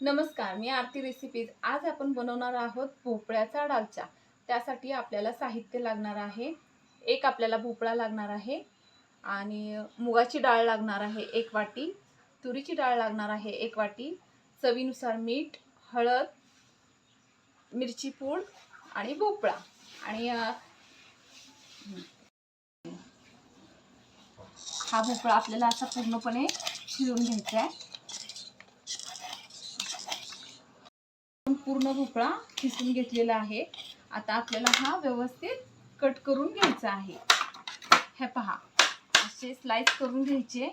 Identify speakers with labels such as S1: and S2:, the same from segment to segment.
S1: नमस्कार मी आरती रेसिपीज आज आपण बनवणार आहोत भोपळ्याचा डालचा. त्यासाठी आपल्याला साहित्य लागणार आहे. एक आपल्याला भोपळा लागणार आहे आणि मुगाची डाळ लागणार आहे एक वाटी. तुरीची डाळ लागणार आहे एक वाटी. चवीनुसार मीठ हळद मिरची पूड आणि भोपळा. आणि हा भोपळा आपल्याला असा पूर्णपणे शिजून घ्यायचा आहे. पूर्ण भोपळा खिसून घेतलेला आहे. आता आपल्याला हा व्यवस्थित कट करून घ्यायचा आहे. हे पहा असे स्लाइस करून घ्यायचे.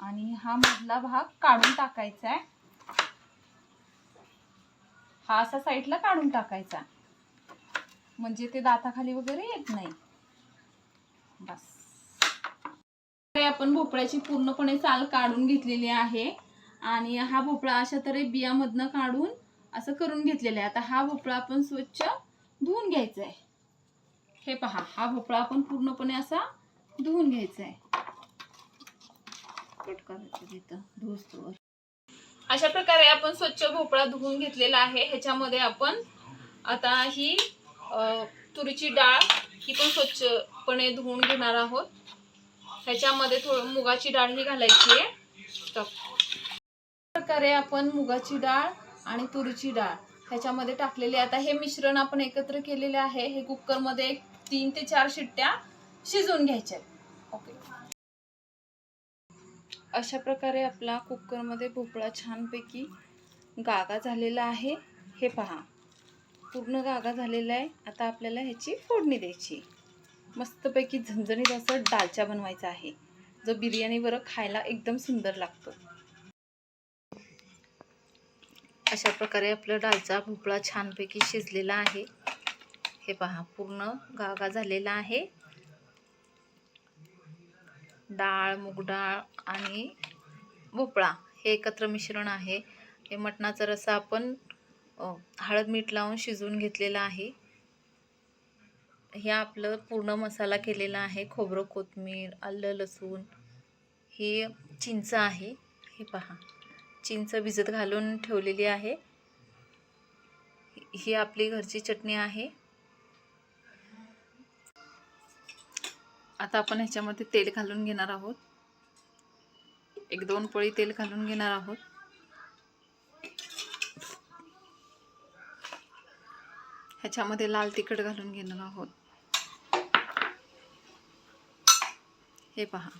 S1: आणि हा मधला भाग काढून टाकायचा आहे. हा असा साईडला काढून टाकायचा. म्हणजे ते दाताखाली वगैरे येत नाही. बस. आपण भोपळ्याची पूर्णपणे साल काढून घेतलेली आहे. आणि हा भोपळा अशा तरी बियामधनं काढून असं करून घेतलेला आहे. आता हा भोपळा आपण स्वच्छ धुवून घ्यायचा आहे. हे पहा हा भोपळा आपण पूर्णपणे असा धुवून घ्यायचा आहे. अशा प्रकारे आपण स्वच्छ भोपळा धुवून घेतलेला आहे. ह्याच्यामध्ये आपण आता ही तुरीची डाळ ही पण स्वच्छपणे धुवून घेणार आहोत. ह्याच्यामध्ये थोडं मुगाची डाळ ही घालायची आहे. प्रकारे आपण मुगाची डाळ आणि तुरीची डाळ ह्याच्यामध्ये टाकलेली आता हे मिश्रण आपण एकत्र केलेले आहे. हे कुकरमध्ये एक तीन ते चार शिट्ट्या शिजवून घ्यायच्या ओके अशा प्रकारे आपला कुकरमध्ये भोपळा छानपैकी गागा झालेला आहे. हे पहा पूर्ण गागा झालेला आहे. आता आपल्याला ह्याची फोडणी द्यायची मस्तपैकी झणझणीत असं डालचा बनवायचा आहे. जो बिर्याणी बरं खायला एकदम सुंदर लागतो. अशा प्रकारे आपलं डाळचा भोपळा छानपैकी शिजलेला आहे. हे पहा पूर्ण गागा झालेला आहे. डाळ मूगडाळ आणि भोपळा हे एकत्र मिश्रण आहे. हे मटणाचा रसा आपण हळद मीठ लावून शिजवून घेतलेला आहे. हे आपलं पूर्ण मसाला केलेला आहे. खोबरं कोथमीर आलं लसूण ही चिंच आहे. हे पहा. चिंच भिजत घालून ठेवलेली आहे. ही आपली घरची चटणी आहे. आता आपण ह्याच्यामध्ये तेल घालून घेणार आहोत. एक दोन पळी तेल घालून घेणार आहोत. ह्याच्यामध्ये लाल तिखट घालून घेणार आहोत. हे पहा.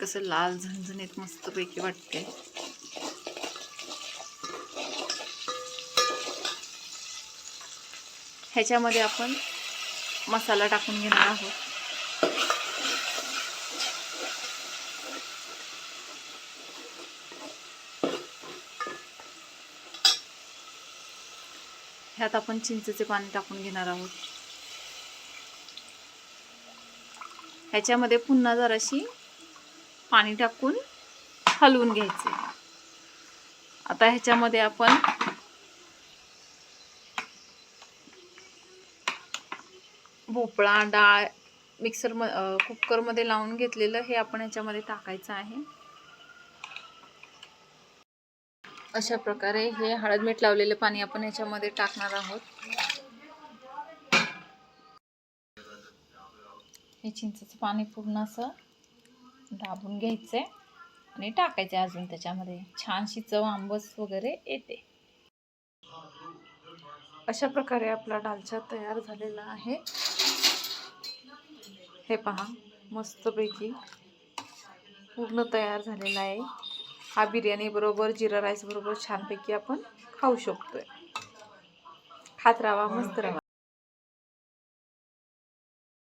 S1: कसं लाल झणझणीत मस्तपैकी वाटते. ह्याच्यामध्ये आपण मसाला टाकून घेणार आहोत. ह्यात आपण चिंचेचे पाणी टाकून घेणार आहोत. ह्याच्यामध्ये पुन्हा जराशी पाणी टाकून हलवून घ्यायचे. आता ह्याच्यामध्ये आपण भोपळा डाळ मिक्सर म कुकरमध्ये लावून घेतलेलं हे आपण ह्याच्यामध्ये टाकायचं आहे. अशा प्रकारे हे हळद मीठ लावलेलं पाणी आपण ह्याच्यामध्ये टाकणार आहोत. हे चिंचेचं पाणी पूर्ण असं दाबून घ्यायचं आहे आणि टाकायचे अजून त्याच्यामध्ये. छानशी चव आंबस वगैरे येते. अशा प्रकारे आपला डालचा तयार झालेला आहे. हे पहा मस्तपैकी पूर्ण तयार झालेला आहे. हा बिर्याणी बरोबर जिरा राईस बरोबर छानपैकी आपण खाऊ शकतोय. खात राहा मस्त राहा